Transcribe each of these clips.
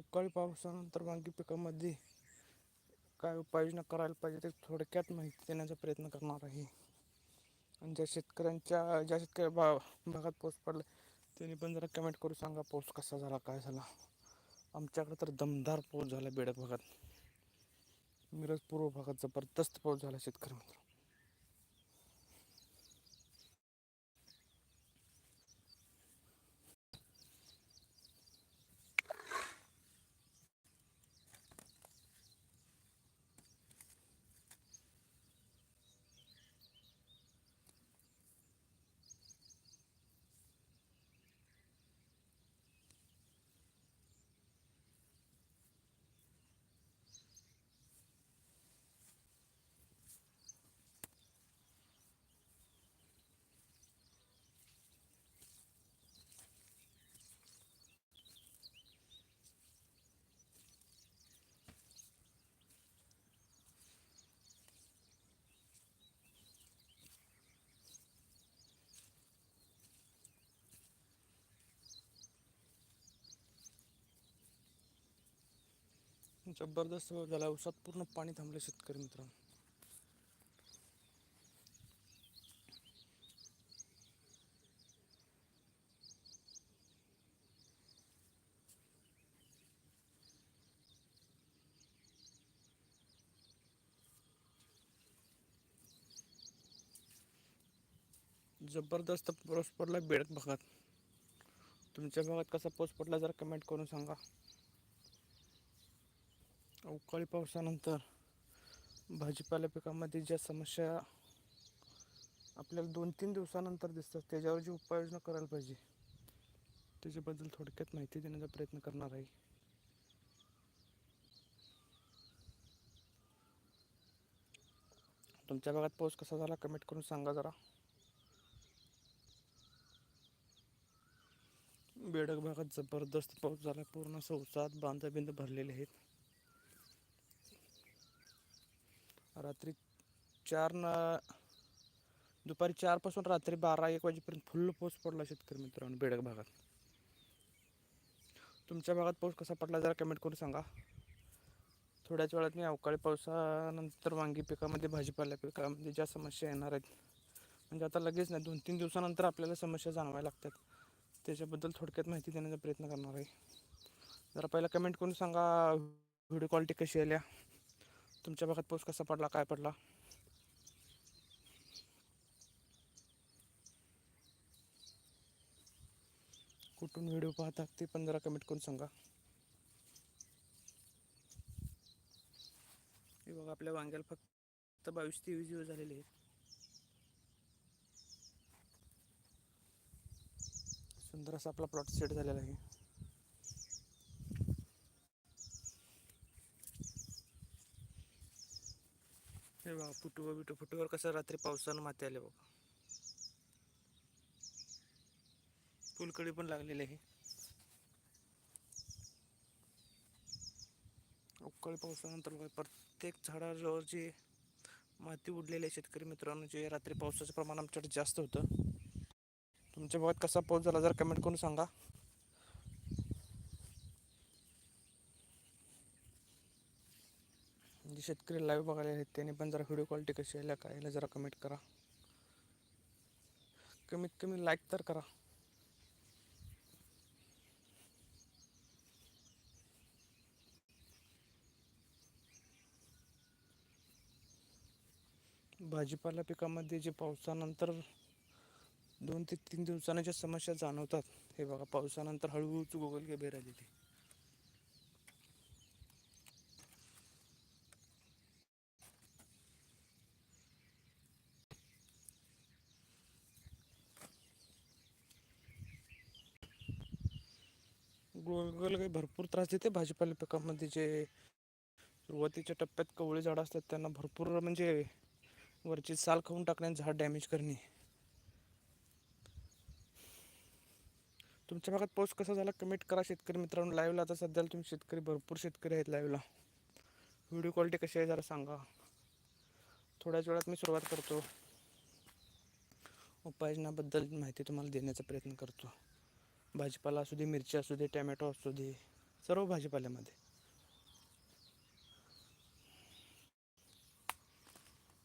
अवकाळी पावसानंतर वांगी पिकामध्ये काय उपाययोजना करायला पाहिजे ते थोडक्यात माहिती देण्याचा प्रयत्न करणार आहे. आणि ज्या शेतकऱ्यांच्या ज्या शेतकऱ्या भा भागात पाऊस पडला त्यांनी पण जरा कमेंट करून सांगा पाऊस कसा झाला काय झाला. आमच्याकडे तर दमदार पाऊस झाला बेडक भागात. मिरज पूर्व भागात जबरदस्त पाऊस झाला शेतकरी मित्र जबरदस्त झाला उसात पूर्ण पाणी थांबलं शेतकरी मित्रांनो. जबरदस्त पाऊस पडला बेडक भागात. तुमच्या भागात कसा पाऊस पडला जरा कमेंट करून सांगा. अवकाळी पावसानंतर भाजीपाला पिकामध्ये ज्या समस्या आपल्याला दोन तीन दिवसानंतर दिसतात त्याच्यावर जी उपाययोजना करायला पाहिजे त्याच्याबद्दल थोडक्यात माहिती देण्याचा प्रयत्न करणार आहे. तुमच्या भागात पाऊस कसा झाला कमेंट करून सांगा जरा. बेडक भागात जबरदस्त पाऊस झाला पूर्ण संसात बांधा बिंद भरलेले आहेत. रात्री चार न दुपारी चारपासून रात्री बारा एक वाजेपर्यंत फुल्ल पाऊस पडला शेतकरी मित्रांनो बेडक भागात. तुमच्या भागात पाऊस कसा पडला जरा कमेंट करून सांगा. थोड्याच वेळात मी अवकाळी पावसानंतर वांगी पिकामध्ये भाजीपाला पिकामध्ये ज्या समस्या येणार आहेत म्हणजे आता लगेच नाही दोन तीन दिवसानंतर आपल्याला समस्या जाणवायला लागतात. त्याच्याबद्दल थोडक्यात माहिती देण्याचा प्रयत्न करणार आहे. जरा पहिला कमेंट करून सांगा व्हिडिओ क्वालिटी कशी आल्या तुमच्या भागात पाऊस कसा पडला काय पडला? कुठून व्हिडिओ पाहतात ते पण जरा कमेंट करून सांगा. हे बघा आपल्या वांग्याला फक्त बावीस तेवीस दिवस झालेले आहेत. सुंदर असा आपला प्लॉट सेट झालेला आहे. हे बघा फुटुवा बिटू फुटूवर कसं रात्री पावसानं माती आले बघा. फुलकडी पण लागलेली आहे. अवकाळी पावसानंतर बघा प्रत्येक झाडाजवळ जे माती उडलेली आहे शेतकरी मित्रांनो जे रात्री पावसाचं प्रमाण आमच्याकडे जास्त होतं. तुमच्या भागात कसा पाऊस झाला जर कमेंट करून सांगा. शेतकरी लाईव्ह बघायला आहेत त्यांनी. पण जरा व्हिडिओ क्वालिटी कशी यायला काय याला जरा कमेंट करा. कमीत कमी लाईक तर करा. भाजीपाला पिकामध्ये जे पावसानंतर दोन ते तीन दिवसांच्या ज्या समस्या जाणवतात. हे बघा पावसानंतर हळूहळूच गोगलगाय बाहेर आलेली गोगलगाय भरपूर त्रास देते. भाजीपाला पिकामध्ये जे सुरुवातीच्या टप्प्यात कवळी झाडं असतात त्यांना भरपूर म्हणजे वरची साल खाऊन टाकणे झाड डॅमेज करणे. तुमच्या भागात पाऊस कसा झाला? कमेंट करा शेतकरी मित्रांनो. लाईव्हला आता सध्याला तुम्ही शेतकरी भरपूर शेतकरी आहेत लाईव्हला व्हिडिओ क्वालिटी कशी आहे जरा सांगा. थोड्याच वेळात मी सुरुवात करतो. उपाययोजनाबद्दल माहिती तुम्हाला देण्याचा प्रयत्न करतो. भाजीपाला असू दे मिरची असू दे टॅमॅटो असू दे सर्व भाजीपाल्यामध्ये.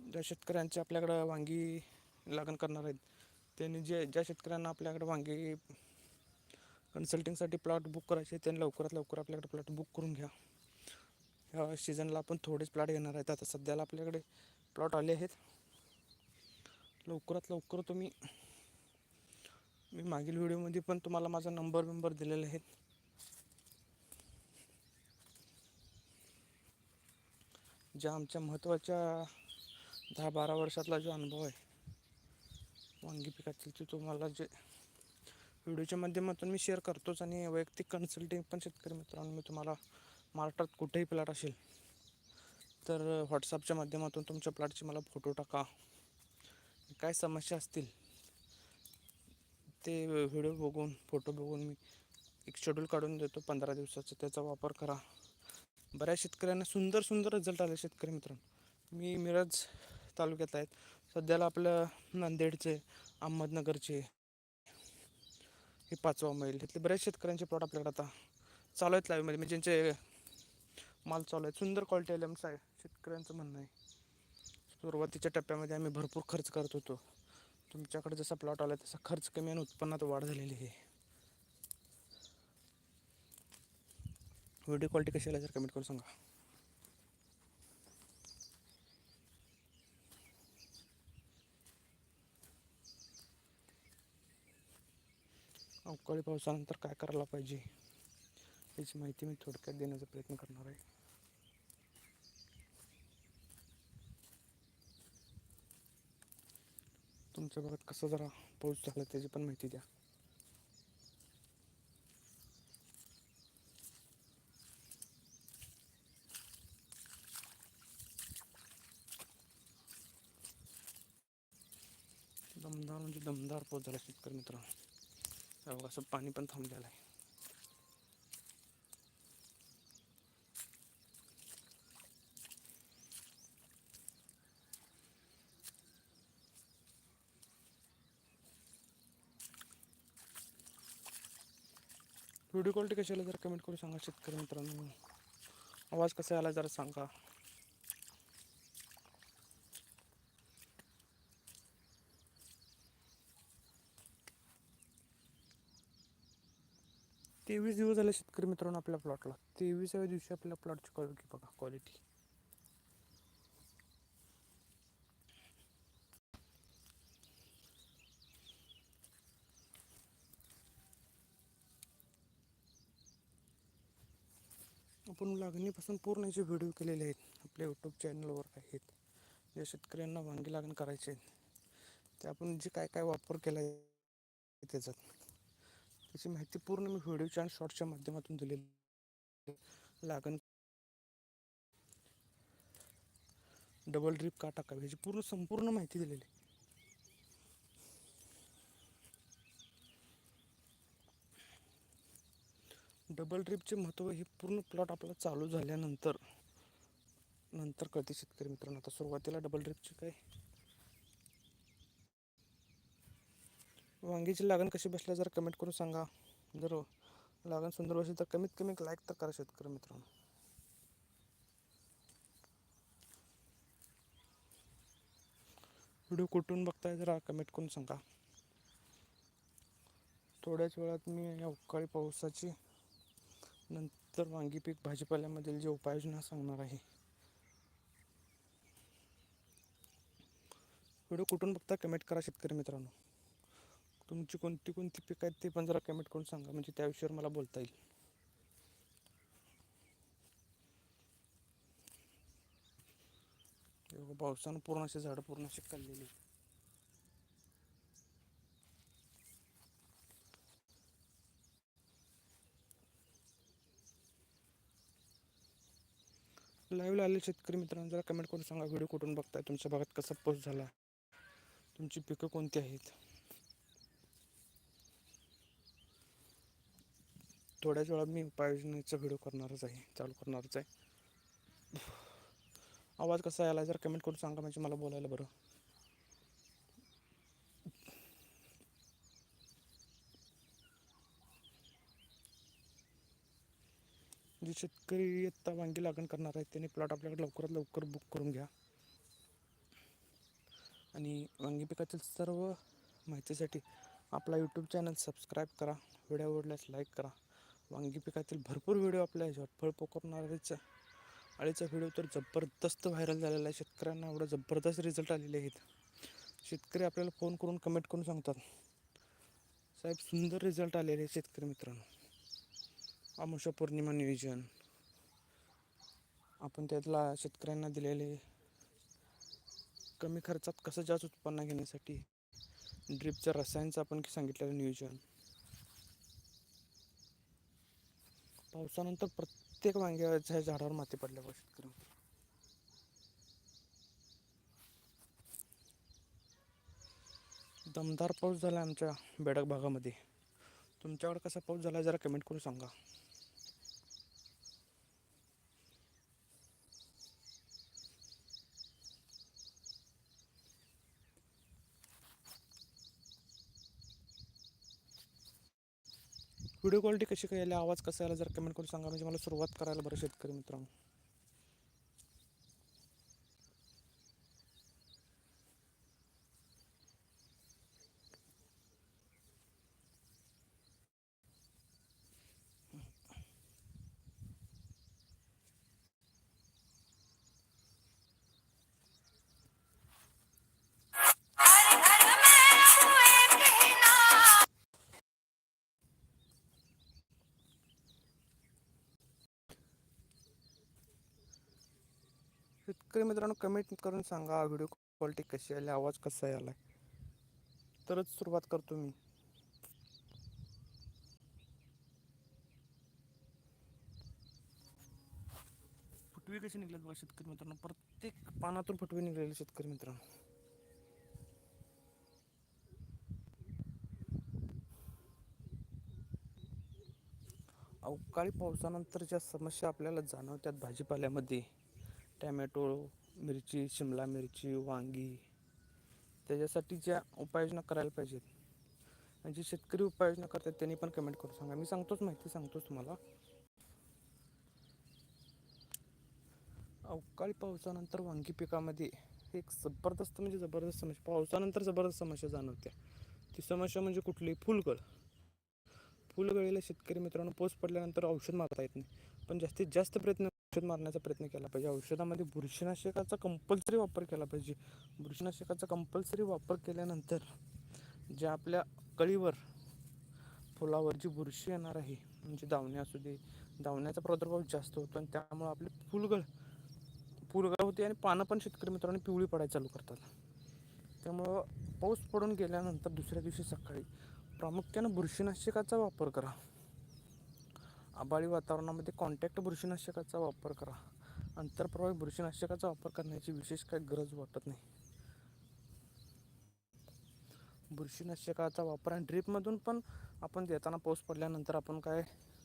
ज्या शेतकऱ्यांचे आपल्याकडं वांगी लागण करणार आहेत त्यांनी जे ज्या शेतकऱ्यांना आपल्याकडे वांगी कन्सल्टिंगसाठी प्लॉट बुक करायचे त्यांनी लवकरात लवकर आपल्याकडे प्लॉट बुक करून घ्या. ह्या सीझनला आपण थोडेच प्लॉट घेणार आहेत. आता सध्याला आपल्याकडे प्लॉट आले आहेत. लवकरात लवकर तुम्ही मी मागील व्हिडिओमध्ये पण तुम्हाला माझा नंबर बिंबर दिलेला आहेत. ज्या आमच्या महत्त्वाच्या दहा बारा वर्षातला जो अनुभव आहे वांगी पिकातील तो तुम्हाला जे व्हिडिओच्या माध्यमातून मी शेअर करतोच आणि वैयक्तिक कन्सल्टिंग पण शेतकरी मित्रांनो मी तुम्हाला महाराष्ट्रात कुठेही प्लॉट असेल तर व्हॉट्सअपच्या माध्यमातून तुमच्या प्लॉटचे मला फोटो टाका. काय समस्या असतील ते व्हिडिओ बघून फोटो बघून मी एक शेड्यूल काढून देतो पंधरा दिवसाचा. त्याचा वापर करा. बऱ्याच शेतकऱ्यांना सुंदर सुंदर रिझल्ट आले शेतकरी मित्रांनो. मी मिरज तालुक्यात आहेत सध्याला आपलं नांदेडचे अहमदनगरचे हे पाचवा मैल. इथले बऱ्याच शेतकऱ्यांचे प्लॉट आपल्याकडे आता चालू आहेत लाईव्हमध्ये म्हणजे ज्यांचे माल चालू आहेत. सुंदर क्वालिटी आले आहे शेतकऱ्यांचं म्हणणं आहे. सुरुवातीच्या टप्प्यामध्ये आम्ही भरपूर खर्च करत होतो. तुमच्याकडे जसा प्लॉट आला तसा खर्च कमी आणि उत्पन्नात वाढ झालेली आहे. व्हिडिओ क्वालिटी कशी आली जर कमेंट करून सांगा. अवकाळी पावसानंतर काय करायला पाहिजे? याची माहिती मी थोडक्यात देण्याचा प्रयत्न करणार आहे. तुमच्या भागात कसं जरा पाऊस झाला त्याची पण माहिती द्या. दमदार म्हणजे दमदार पाऊस झाला शेतकरी मित्र असं पाणी पण थांबलेलं आहे. व्हिडिओ क्वालिटी कशी आली जरा कमेंट करून सांगा शेतकरी मित्रांनो. आवाज कसा आला जरा सांगा. तेवीस दिवस झाले शेतकरी मित्रांनो आपल्या प्लॉटला तेवीसाव्या दिवशी आपल्या प्लॉटची क्वालिटी बघा क्वालिटी आपण लागणीपासून पूर्ण जे व्हिडिओ केलेले आहेत आपल्या यूट्यूब चॅनलवर आहेत ज्या शेतकऱ्यांना वांगी लागण करायचे आहेत ते आपण जे काय काय वापर केला आहे त्याच्यात त्याची माहिती पूर्ण मी व्हिडिओच्या आणि शॉर्टच्या माध्यमातून दिलेली लागण डबल ड्रीप का टाकावी ह्याची पूर्ण संपूर्ण माहिती दिलेली डबल ड्रिपचे महत्त्व हे पूर्ण प्लॉट आपला चालू झाल्यानंतर नंतर कळते शेतकरी मित्रांनो. आता सुरुवातीला डबल ड्रिपचे काय? वांगीची लागण कशी बसल्या जर कमेंट करून सांगा. जर लागण सुंदर बसली तर कमीत कमी लाईक तर करा शेतकरी मित्रांनो. व्हिडिओ कुठून बघताय जरा कमेंट करून सांगा. थोड्याच वेळात मी या अवकाळी पावसाची नंतर वांगी पीक भाजीपाल्यामधील जे उपाययोजना सांगणार आहे. व्हिडिओ कुठून बघता कमेंट करा शेतकरी मित्रांनो. तुमची कोणती कोणती पिकं आहेत ते पण जरा कमेंट करून सांगा म्हणजे त्याविषयी मला बोलता येईल. पावसानं पूर्ण असे झाडं पूर्ण असे खाल्लेली लाईव्हला आले शेतकरी मित्रांनो जरा कमेंट करून सांगा व्हिडिओ कुठून बघताय? तुमच्या भागात कसा पाऊस झाला? तुमची पिकं कोणती आहेत? थोड्याच वेळात मी उपाययोजनेचा व्हिडिओ करणारच आहे चालू करणारच आहे. आवाज कसा यायला जर कमेंट करून सांगा म्हणजे मला बोलायला बरं. जे शेतकरी आत्ता वांगी लागण करणार आहेत त्यांनी प्लॉट आपल्याकडे लवकरात लवकर बुक करून घ्या. आणि वांगी पिकातील सर्व माहितीसाठी आपला यूट्यूब चॅनल सबस्क्राईब करा. व्हिडिओ आवडल्यास लाईक करा. वांगी पिकातील भरपूर व्हिडिओ आपल्या ह्याच्यावर फळ पोकरणाऱ्याचा अळीचा व्हिडिओ तर जबरदस्त व्हायरल झालेला आहे. शेतकऱ्यांना एवढं जबरदस्त रिझल्ट आलेले आहेत. शेतकरी आपल्याला फोन करून कमेंट करून सांगतात. साहेब सुंदर रिझल्ट आलेले आहेत शेतकरी मित्रांनो. आमुषा पौर्णिमा नियोजन. आपण त्यातला शेतकऱ्यांना दिलेले कमी खर्चात कसं जास्त उत्पन्न घेण्यासाठी ड्रिपच्या रसायनचं आपण सांगितलेलं नियोजन. पावसानंतर प्रत्येक वांग्याच्या झाडावर माती पडल्या पाहिजे शेतकरी. दमदार पाऊस झाला आमच्या बेडक भागामध्ये. तुमच्याकडे कसा पाऊस झाला जरा कमेंट करून सांगा. व्हिडिओ क्वालिटी कशी काय आली? आवाज कसा आला? जर कमेंट करून सांगा. म्हणजे मला सुरुवात करायला बरं शेतकरी मित्रांनो. शेतकरी मित्रांनो कमेंट करून सांगा व्हिडिओ क्वालिटी कशी आली आवाज कसा आला तरच सुरुवात करतो मी. फुटवी कशी निघल्यात बघा शेतकरी मित्रांनो प्रत्येक पानातून फुटवी निघलेली शेतकरी मित्रांनो. अवकाळी पावसानंतर ज्या समस्या आपल्याला जाणवतात भाजीपाल्यामध्ये. टॅमॅटो मिरची शिमला मिरची वांगी. त्याच्यासाठी ज्या उपाययोजना करायला पाहिजेत आणि जे शेतकरी उपाययोजना करतात त्यांनी पण कमेंट करून सांगा. मी सांगतोच माहिती सांगतोच तुम्हाला. अवकाळी पावसानंतर वांगी पिकामध्ये एक जबरदस्त म्हणजे जबरदस्त समस्या. पावसानंतर जबरदस्त समस्या जाणवते ती समस्या म्हणजे कुठली फुलगळ. फुलगळीला शेतकरी मित्रांनो पोस पडल्यानंतर औषध मागता येत नाही. पण जास्तीत जास्त प्रयत्न औषध मारण्याचा प्रयत्न केला पाहिजे. औषधामध्ये बुरशीनाशकाचा कंपल्सरी वापर केला पाहिजे. बुरशीनाशकाचा कंपल्सरी वापर केल्यानंतर ज्या आपल्या कळीवर फुलावर जी बुरशी येणार आहे म्हणजे दावणे असू दे दावण्याचा प्रादुर्भाव जास्त होतो आणि त्यामुळे आपली फुलगळ फुलगळ होते आणि पानं पण शेतकरी मित्रांनी पिवळी पडायला चालू करतात. त्यामुळं पाऊस पडून गेल्यानंतर दुसऱ्या दिवशी सकाळी प्रामुख्यानं बुरशीनाशकाचा वापर करा. आबाळी वातावरणामध्ये कॉन्टॅक्ट बुरशीनाशकाचा वापर करा. अंतरप्रवाही बुरशीनाशकाचा वापर करण्याची विशेष काही गरज वाटत नाही. बुरशीनाशकाचा वापर आणि ड्रीपमधून पण आपण देताना पाऊस पडल्यानंतर आपण काय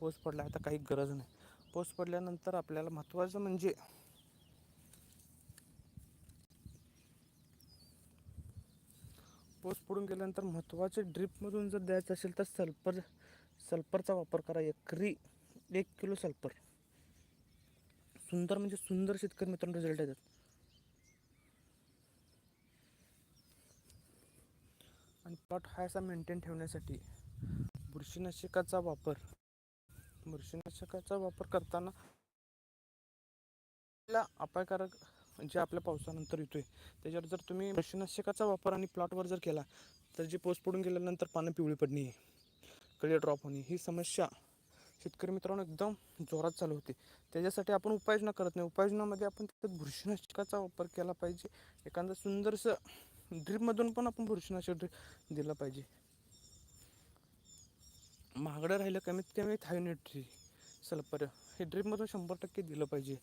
पाऊस पडला आता काही गरज नाही. पाऊस पडल्यानंतर आपल्याला महत्त्वाचं म्हणजे पाऊस पडून गेल्यानंतर महत्त्वाचे ड्रीपमधून जर द्यायचं असेल तर सल्फर सल्फरचा वापर करा. एकरी एक किलो सल्फर. सुंदर म्हणजे सुंदर शेतकरी मित्रांनो रिझल्ट येतात. आणि प्लॉट हा असा मेंटेन ठेवण्यासाठी बुरशीनाशकाचा वापर बुरशीनाशकाचा वापर करताना अपायकारक जे आपल्या पावसानंतर येतोय त्याच्यावर जर तुम्ही बुरशीनाशकाचा वापर आणि प्लॉटवर जर केला तर जे पोस्ट पडून गेल्यानंतर पानं पिवळी पडणे कळी ड्रॉप होणे ही समस्या शेतकरी मित्रांनो एकदम जोरात चालू होते. त्याच्यासाठी आपण उपाययोजना करत नाही. उपाययोजनामध्ये आपण तिथं बुरशीनाशकाचा वापर केला पाहिजे. एखादा सुंदरसं ड्रीपमधून पण आपण बुरशीनाशक दिलं पाहिजे. महागडं राहिलं कमीत कमी थायनेट्री सल्फर हे ड्रीपमधून शंभर टक्के दिलं पाहिजे.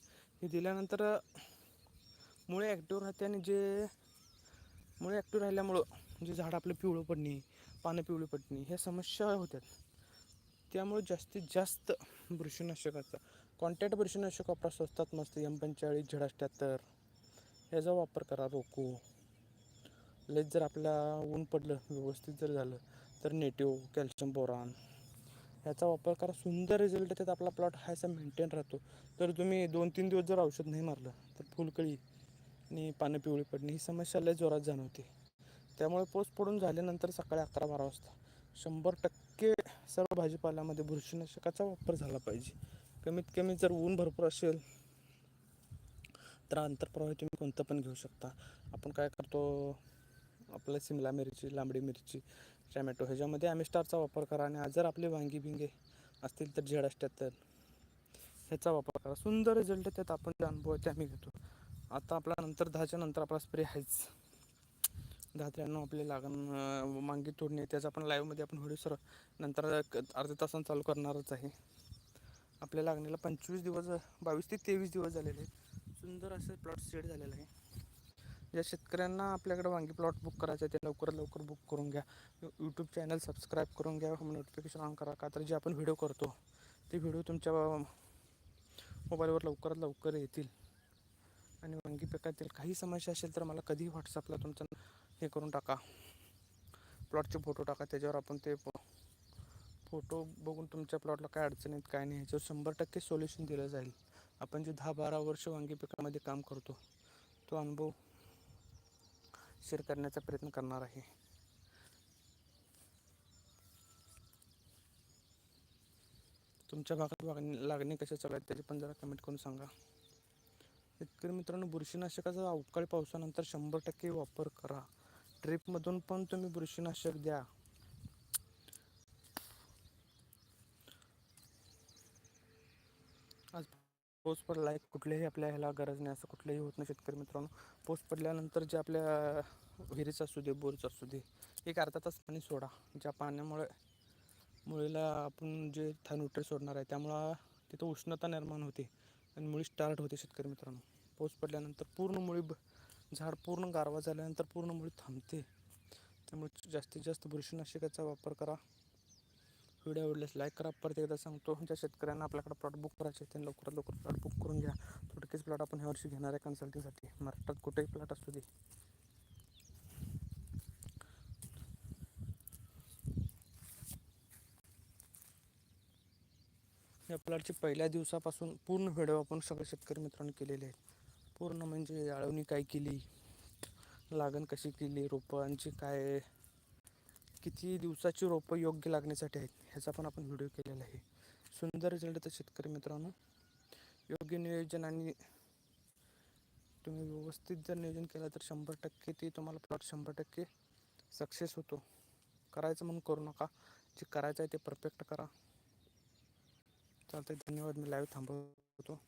हे दिल्यानंतर मुळे ॲक्टिव्ह राहते आणि जे मुळे ॲक्टिव्ह राहिल्यामुळं जे झाड आपलं पिवळं पडणे पानं पिवळी पडणे ह्या समस्या होत्यात. त्यामुळे जास्तीत जास्त बुरशीनाशकाचा कॉन्टॅक्ट बुरशीनाशक वापरा स्वस्तात मस्त एम पंचेचाळीस झड अठ्ठ्याहत्तर ह्याचा वापर करा रोको. लेच जर आपल्या ऊन पडलं व्यवस्थित जर झालं तर नेटिव कॅल्शियम बोरान ह्याचा वापर करा. सुंदर रिझल्ट त्यात आपला प्लॉट हा असा मेंटेन राहतो. तर तुम्ही दोन तीन दिवस जर औषध नाही मारलं तर फुलकळी आणि पानं पिवळी पडणे ही समस्या लय जोरात जाणवते. त्यामुळे पोस्ट पडून झाल्यानंतर सकाळी अकरा बारा वाजता शंभर टक्के सर्व भाजीपाल्यामध्ये बुरशीनाशकाचा वापर झाला पाहिजे. कमीत कमी जर ऊन भरपूर असेल तर आंतरप्रवाही तुम्ही कोणतं पण घेऊ शकता. आपण काय करतो आपलं सिमला मिरची लांबडी मिरची टॅमॅटो ह्याच्यामध्ये ॲमिस्टारचा वापर करा आणि जर आपले वांगी भिंगे असतील तर झेड असतात ह्याचा वापर करा. सुंदर रिझल्ट त्यात आपण जे अनुभव आहे ते आम्ही घेतो. आता आपला नंतर दहाच्या नंतर आपला स्प्रे आहेच. दहा त्र्याण्णव आपले लागण मांगी वांगी तोडणे त्याचा आपण लाईव्हमध्ये आपण व्हिडिओ सर नंतर अर्ध्या तासानं चालू करणारच आहे. आपल्या लागणीला पंचवीस दिवस बावीस ते तेवीस दिवस झालेले आहेत. सुंदर असं प्लॉट सेट झालेलं आहे. ज्या शेतकऱ्यांना आपल्याकडे वांगी प्लॉट बुक करायचं आहे ते लवकरात लवकर बुक करून घ्या. यूट्यूब चॅनल सबस्क्राईब करून घ्या. नोटिफिकेशन ऑन करा. का तर जे आपण व्हिडिओ करतो ते व्हिडिओ तुमच्या मोबाईलवर लवकरात लवकर येतील. आणि वांगी पिकातील काही समस्या असेल तर मला कधीही व्हॉट्सअपला तुमचा हे करून टाका. प्लॉटचे फोटो टाका त्याच्यावर आपण ते फोटो बघून तुमच्या प्लॉटला काय अडचण आहेत काय नाही ह्याच्यावर शंभर टक्के सोल्युशन दिलं जाईल. आपण जे दहा बारा वर्ष वांगी पिकामध्ये काम करतो तो अनुभव शेअर करण्याचा प्रयत्न करणार आहे. तुमच्या भागात वागणी लागणे कशा चालू आहेत त्याची पण जरा कमेंट करून सांगा. शेतकरी मित्रांनो बुरशीनाशकाचा अवकाळी पावसानंतर शंभर टक्के वापर करा. ड्रीपमधून पण तुम्ही बुरशीनाशक द्या. आज पाऊस पडला आहे कुठल्याही आपल्या ह्याला गरज नाही असं कुठलंही होत नाही शेतकरी मित्रांनो. पाऊस पडल्यानंतर जे आपल्या विहिरीचं असू दे बोरचं असू दे एक अर्धा तास पाणी सोडा. ज्या पाण्यामुळे मुळीला आपण जे थायनुट्रे सोडणार आहे त्यामुळं तिथं उष्णता निर्माण होते आणि मुळी स्टार्ट होते शेतकरी मित्रांनो. पाऊस पडल्यानंतर पूर्ण मुळी ब झाड पूर्ण गारवा झाल्यानंतर पूर्ण मुळी थांबते. त्यामुळे जास्तीत जास्त बुरशीनाशकाचा वापर करा. व्हिडिओ आवडल्यास लाईक करा. परत एकदा सांगतो ज्या शेतकऱ्यांना आपल्याकडे प्लॉट बुक करायचे त्यांनी लवकरात लवकर प्लॉट बुक करून घ्या. थोडकेच प्लॉट आपण ह्या वर्षी घेणार आहे कन्सल्टिंगसाठी महाराष्ट्रात कुठेही प्लॉट असू दे. या प्लॉटची पहिल्या दिवसापासून पूर्ण व्हिडिओ आपण सगळे शेतकरी मित्रांनी केलेले आहेत. पूर्ण म्हणजे आळवणी काय केली? लागण कशी केली? रोपांची काय किती दिवसाची रोपं योग्य लागण्यासाठी आहेत? ह्याचा पण आपण व्हिडिओ केलेला आहे. सुंदर रिझल्ट तर शेतकरी मित्रांनो. योग्य नियोजन आणि तुम्ही व्यवस्थित जर नियोजन केलं तर शंभर टक्के ते तुम्हाला प्लॉट शंभर टक्के सक्सेस होतो. करायचं म्हणून करू नका. जे करायचं आहे ते परफेक्ट करा. चालतंय धन्यवाद. मी लाईव्ह थांबवतो.